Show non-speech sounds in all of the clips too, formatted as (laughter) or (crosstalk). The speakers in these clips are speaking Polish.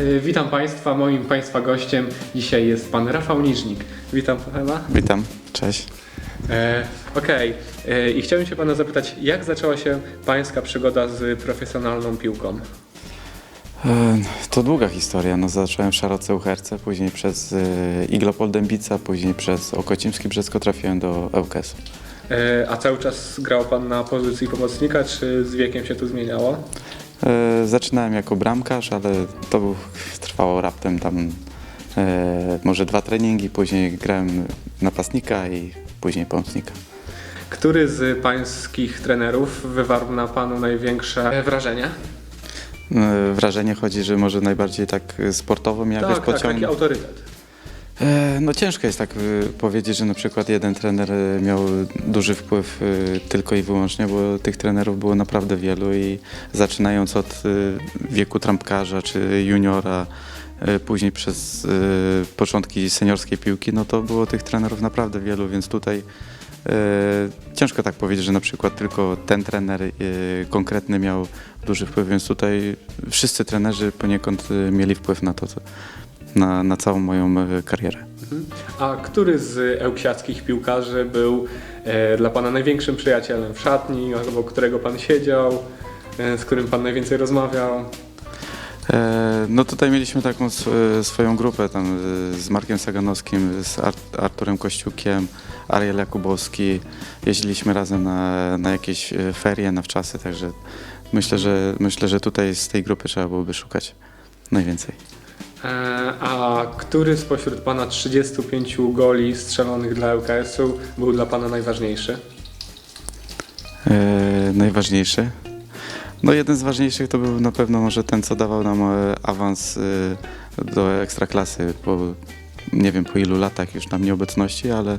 Y, Witam Państwa. Moim Państwa gościem dzisiaj jest Pan Rafał Niżnik. Witam Pana. Witam, cześć. E, Okej. E, I chciałbym się Pana zapytać, jak zaczęła się Pańska przygoda z profesjonalną piłką? E, To długa historia. No, zacząłem w Szarotce Uherce, później przez e, Iglopol Dębica, później przez Okocimski Brzecko trafiłem do ŁKS-u. E, A cały czas grał Pan na pozycji pomocnika, czy z wiekiem się to zmieniało? E, Zaczynałem jako bramkarz, ale to był, trwało raptem tam e, może dwa treningi, później grałem napastnika i później pomocnika. Który z Pańskich trenerów wywarł na Panu największe wrażenie? E, Wrażenie chodzi, że może najbardziej tak sportowo mnie jakoś Tak, tak, taki pociągnął. autorytet. E, No ciężko jest tak y, powiedzieć, że na przykład jeden trener y, miał duży wpływ y, tylko i wyłącznie, bo tych trenerów było naprawdę wielu i zaczynając od wieku trampkarza czy juniora, później przez początki seniorskiej piłki, no to było tych trenerów naprawdę wielu, więc tutaj ciężko tak powiedzieć, że na przykład tylko ten trener konkretny miał duży wpływ, więc tutaj wszyscy trenerzy poniekąd mieli wpływ na to, co, na, na całą moją e, karierę. Mhm. A który z ełksiackich piłkarzy był e, dla Pana największym przyjacielem w szatni, albo którego Pan siedział, e, z którym Pan najwięcej rozmawiał? E, no tutaj mieliśmy taką sw- e, swoją grupę tam e, z Markiem Saganowskim, z Ar- Arturem Kościukiem, Ariel Jakubowski. Jeździliśmy razem na, na jakieś ferie, na wczasy, także myślę, że myślę, że tutaj z tej grupy trzeba byłoby szukać najwięcej. E, a który spośród Pana 35 goli strzelonych dla ŁKS-u był dla Pana najważniejszy? E, najważniejszy. No jeden z ważniejszych to był na pewno może ten, co dawał nam e, awans do ekstraklasy po nie wiem po ilu latach już nam nieobecności, ale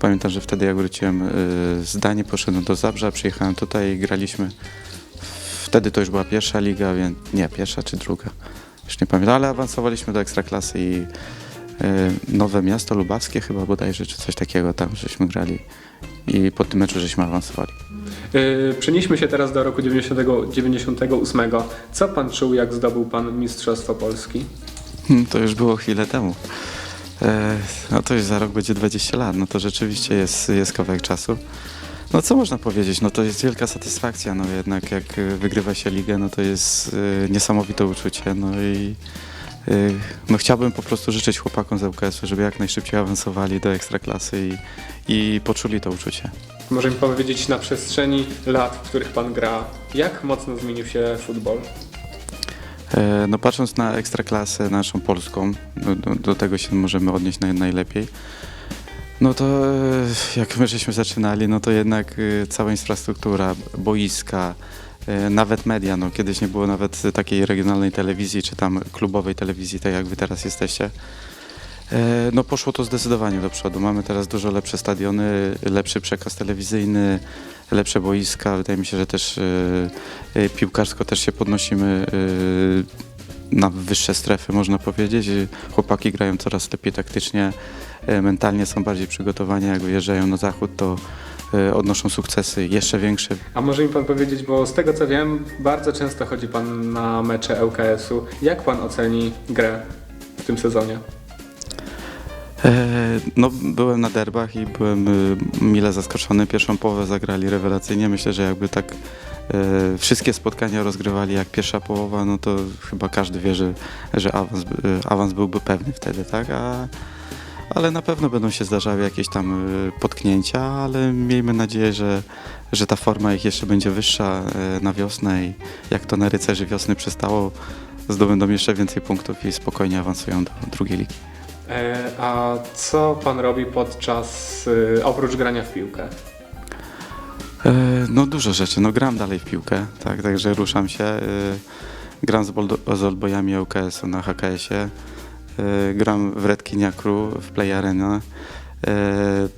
pamiętam, że wtedy jak wróciłem z Danii, poszedłem do Zabrza, przyjechałem tutaj i graliśmy. Wtedy to już była pierwsza liga, więc nie, pierwsza czy druga. Już nie pamiętam, ale awansowaliśmy do ekstraklasy i e, Nowe Miasto Lubawskie chyba bodajże, czy coś takiego tam żeśmy grali i po tym meczu żeśmy awansowali. E, przenieśmy się teraz do roku 90, 98. Co Pan czuł, jak zdobył Pan Mistrzostwo Polski? Hmm, To już było chwilę temu. E, no to już za rok będzie 20 lat, no to rzeczywiście jest, jest kawałek czasu. No co można powiedzieć, no to jest wielka satysfakcja, no jednak jak e, wygrywa się ligę, no to jest e, niesamowite uczucie, no i e, no chciałbym po prostu życzyć chłopakom z ŁKS-u, żeby jak najszybciej awansowali do ekstraklasy i, i poczuli to uczucie. Może mi powiedzieć na przestrzeni lat, w których Pan gra, jak mocno zmienił się futbol? E, No patrząc na ekstraklasę naszą polską, do, do, do tego się możemy odnieść naj, najlepiej. No to e, jak my żeśmy zaczynali, no to jednak e, cała infrastruktura, boiska, e, nawet media, no kiedyś nie było nawet takiej regionalnej telewizji, czy tam klubowej telewizji, tak jak wy teraz jesteście. No poszło to zdecydowanie do przodu. Mamy teraz dużo lepsze stadiony, lepszy przekaz telewizyjny, lepsze boiska. Wydaje mi się, że też piłkarsko też się podnosimy na wyższe strefy, można powiedzieć. Chłopaki grają coraz lepiej taktycznie, e, mentalnie są bardziej przygotowani. Jak wyjeżdżają na zachód, to e, odnoszą sukcesy jeszcze większe. A może mi Pan powiedzieć, bo z tego co wiem, bardzo często chodzi Pan na mecze ŁKS-u. Jak Pan oceni grę w tym sezonie? E, No, byłem na derbach i byłem mile zaskoczony. Pierwszą połowę zagrali rewelacyjnie. Myślę, że jakby tak wszystkie spotkania rozgrywali jak pierwsza połowa, no to chyba każdy wie, że, że awans, y, awans byłby pewny wtedy, tak? A, ale na pewno będą się zdarzały jakieś tam y, potknięcia, ale miejmy nadzieję, że, że ta forma ich jeszcze będzie wyższa e, na wiosnę i jak to na rycerzy wiosny przystało, zdobędą jeszcze więcej punktów i spokojnie awansują do drugiej ligi. E, a co Pan robi podczas, oprócz grania w piłkę? E, No dużo rzeczy. No gram dalej w piłkę, tak, także ruszam się. e, Gram z, z Oldboyami ŁKS-u na HKS-ie. e, Gram w Red Kinia Crew w Play Arena. e,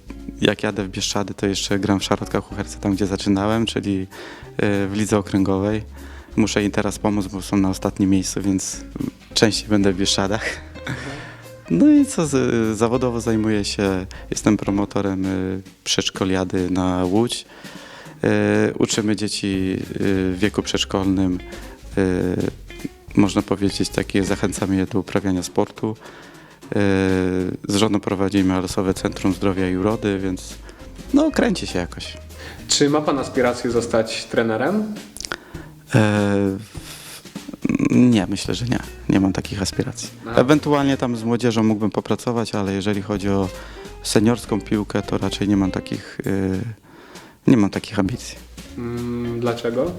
Jak jadę w Bieszczady, to jeszcze gram w Szarotkach Uherce, tam gdzie zaczynałem, czyli w lidze okręgowej. Muszę im teraz pomóc, bo są na ostatnim miejscu, więc częściej będę w Bieszczadach. No i co, zawodowo zajmuję się, jestem promotorem y, przedszkoliady na Łódź. Y, Uczymy dzieci y, w wieku przedszkolnym y, można powiedzieć, takie zachęcamy je do uprawiania sportu. E, Z żoną prowadzimy losowe Centrum Zdrowia i Urody, więc no kręci się jakoś. Czy ma Pan aspiracje zostać trenerem? E, Nie, myślę, że nie. Nie mam takich aspiracji. A. Ewentualnie tam z młodzieżą mógłbym popracować, ale jeżeli chodzi o seniorską piłkę, to raczej nie mam takich, e, nie mam takich ambicji. Mm, Dlaczego?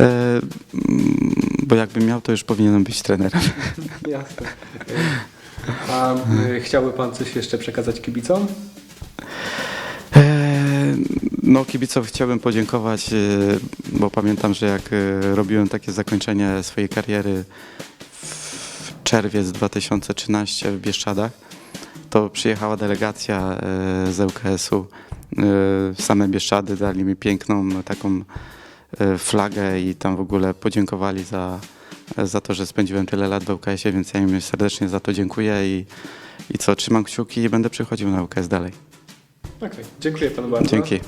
E, mm, Bo jakbym miał, to już powinienem być trenerem. (laughs) Jasne. A y, chciałby Pan coś jeszcze przekazać kibicom? E, No kibicom chciałbym podziękować, e, bo pamiętam, że jak e, robiłem takie zakończenie swojej kariery w czerwiec 2013 w Bieszczadach, to przyjechała delegacja z ŁKS-u. W Same Bieszczady dali mi piękną taką e, flagę i tam w ogóle podziękowali za, za to, że spędziłem tyle lat w ŁKS-ie, więc ja im serdecznie za to dziękuję i, i co, trzymam kciuki i będę przychodził na ŁKS dalej. Okej, dziękuję Panu bardzo. Dzięki.